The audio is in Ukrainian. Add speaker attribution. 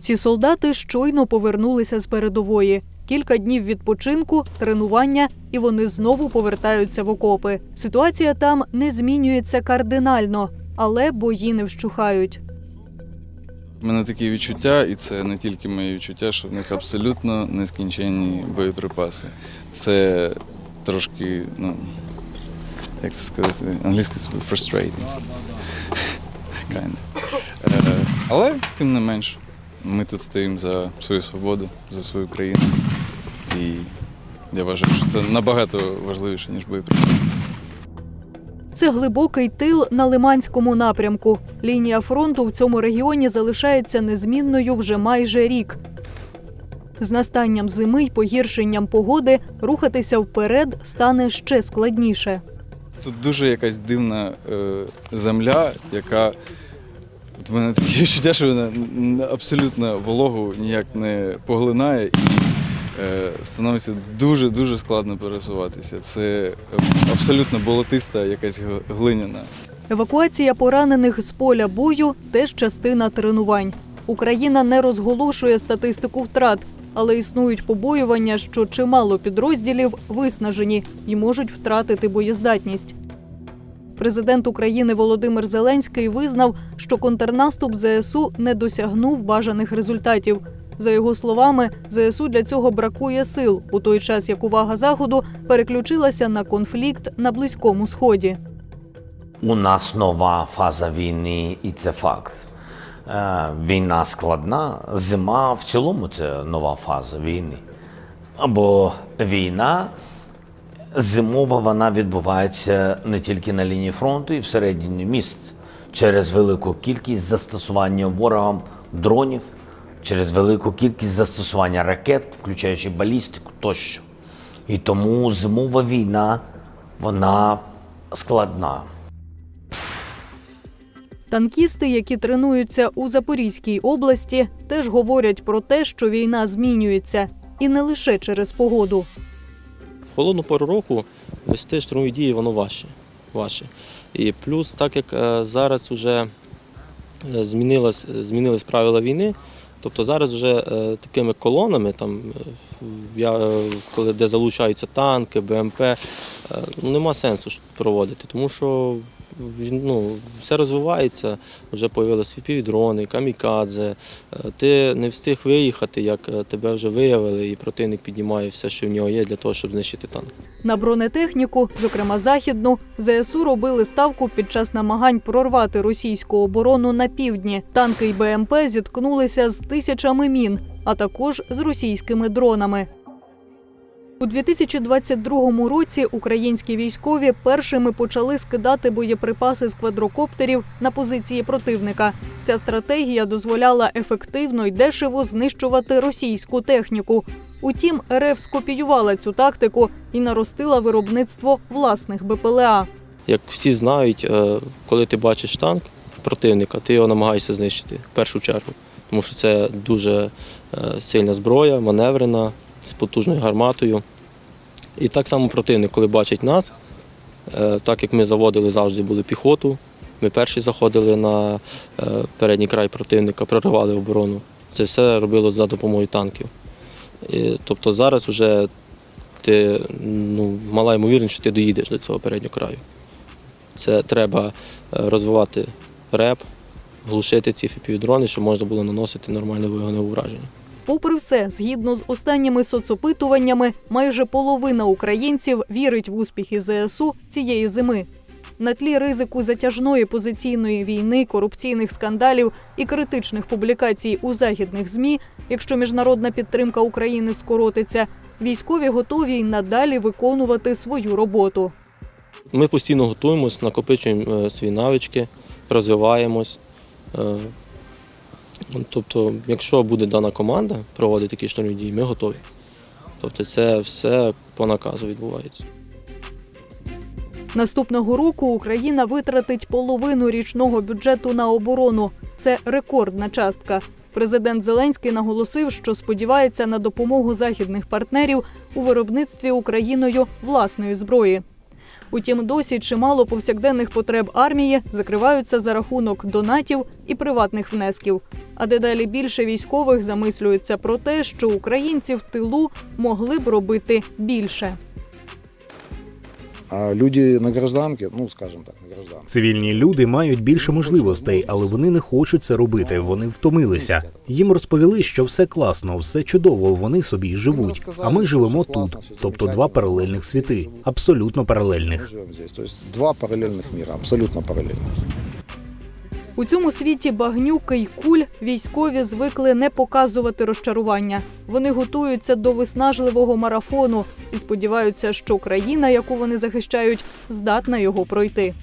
Speaker 1: Ці солдати щойно повернулися з передової. Кілька днів відпочинку, тренування, і вони знову повертаються в окопи. Ситуація там не змінюється кардинально, але бої не вщухають.
Speaker 2: У мене такі відчуття, і це не тільки мої відчуття, що в них абсолютно нескінченні боєприпаси. Це трошки, ну, як це сказати, англійською frustrating. Kinda. Е, Але тим не менш, ми тут стоїмо за свою свободу, за свою країну. І я вважаю, що це набагато важливіше, ніж боєприпаси.
Speaker 1: Це глибокий тил на Лиманському напрямку. Лінія фронту в цьому регіоні залишається незмінною вже майже рік. З настанням зими й погіршенням погоди рухатися вперед стане ще складніше.
Speaker 2: Тут дуже якась дивна е, земля, яка. В мене таке відчуття, що вона абсолютно вологу ніяк не поглинає і е, становиться дуже-дуже складно пересуватися. Це абсолютно болотиста, якась глиняна.
Speaker 1: Евакуація поранених з поля бою теж частина тренувань. Україна не розголошує статистику втрат, але існують побоювання, що чимало підрозділів виснажені і можуть втратити боєздатність. Президент України Володимир Зеленський визнав, що контрнаступ ЗСУ не досягнув бажаних результатів. За його словами, ЗСУ для цього бракує сил, у той час як увага заходу переключилася на конфлікт на близькому сході.
Speaker 3: У нас нова фаза війни, і це факт. Е, Війна складна, зима в цілому це нова фаза війни. Або війна зимова вона відбувається не тільки на лінії фронту і всередині міст через велику кількість застосування ворогом дронів, через велику кількість застосування ракет, включаючи балістику тощо. І тому зимова війна вона складна.
Speaker 1: Танкісти, які тренуються у Запорізькій області, теж говорять про те, що війна змінюється, і не лише через погоду.
Speaker 4: Холодну пору року вести штурмові дії воно важче. важче. І плюс, так як е, зараз вже е, змінилось, змінились правила війни, тобто зараз вже е, такими колонами, там, е, е, коли де залучаються танки, БМП, е, ну, нема сенсу проводити, тому що ну, все розвивається, вже з'явилися дрони, камікадзе. Е, Ти не встиг виїхати, як е, тебе вже виявили, і противник піднімає все, що в нього є, для того, щоб знищити танк.
Speaker 1: На бронетехніку, зокрема західну, ЗСУ робили ставку під час намагань прорвати російську оборону на півдні. Танки й БМП зіткнулися з тисячами мін, а також з російськими дронами. У 2022 році українські військові першими почали скидати боєприпаси з квадрокоптерів на позиції противника. Ця стратегія дозволяла ефективно й дешево знищувати російську техніку. Утім, РФ скопіювала цю тактику і наростила виробництво власних БПЛА.
Speaker 4: Як всі знають, е, коли ти бачиш танк противника, ти його намагаєшся знищити в першу чергу. Тому що це дуже е, сильна зброя, маневрена, з потужною гарматою. І так само противник, коли бачить нас, е, так як ми заводили завжди були піхоту, ми перші заходили на е, передній край противника, проривали оборону. Це все робилось за допомогою танків. І, тобто зараз вже ти ну, мала ймовірність, що ти доїдеш до цього переднього краю. Це треба е, розвивати реп, глушити ці фіпівдрони, щоб можна було наносити нормальне вогневе ураження.
Speaker 1: Попри все, згідно з останніми соцопитуваннями, майже половина українців вірить в успіхи ЗСУ цієї зими. На тлі ризику затяжної позиційної війни, корупційних скандалів і критичних публікацій у західних змі, якщо міжнародна підтримка України скоротиться, військові готові й надалі виконувати свою роботу.
Speaker 4: Ми постійно готуємось, накопичуємо е, свої навички, розвиваємось. Тобто, якщо буде дана команда проводити такі штурмові дії, ми готові. Тобто це все по наказу відбувається.
Speaker 1: Наступного року Україна витратить половину річного бюджету на оборону. Це рекордна частка. Президент Зеленський наголосив, що сподівається на допомогу західних партнерів у виробництві Україною власної зброї. Утім, досі чимало повсякденних потреб армії закриваються за рахунок донатів і приватних внесків. А дедалі більше військових замислюються про те, що українці в тилу могли б робити більше.
Speaker 5: А люди на гражданке, ну скажем так, на гражданке.
Speaker 6: Цивільні люди мають більше можливостей, але вони не хочуть це робити. Вони втомилися. Їм розповіли, що все класно, все чудово. Вони собі живуть. А ми живемо тут, тобто два паралельних світи, абсолютно
Speaker 5: Мы
Speaker 6: паралельних.
Speaker 5: живем здесь. То есть два параллельных мира, абсолютно параллельных.
Speaker 1: У цьому світі багнюки й куль військові звикли не показувати розчарування. Вони готуються до виснажливого марафону і сподіваються, що країна, яку вони захищають, здатна його пройти.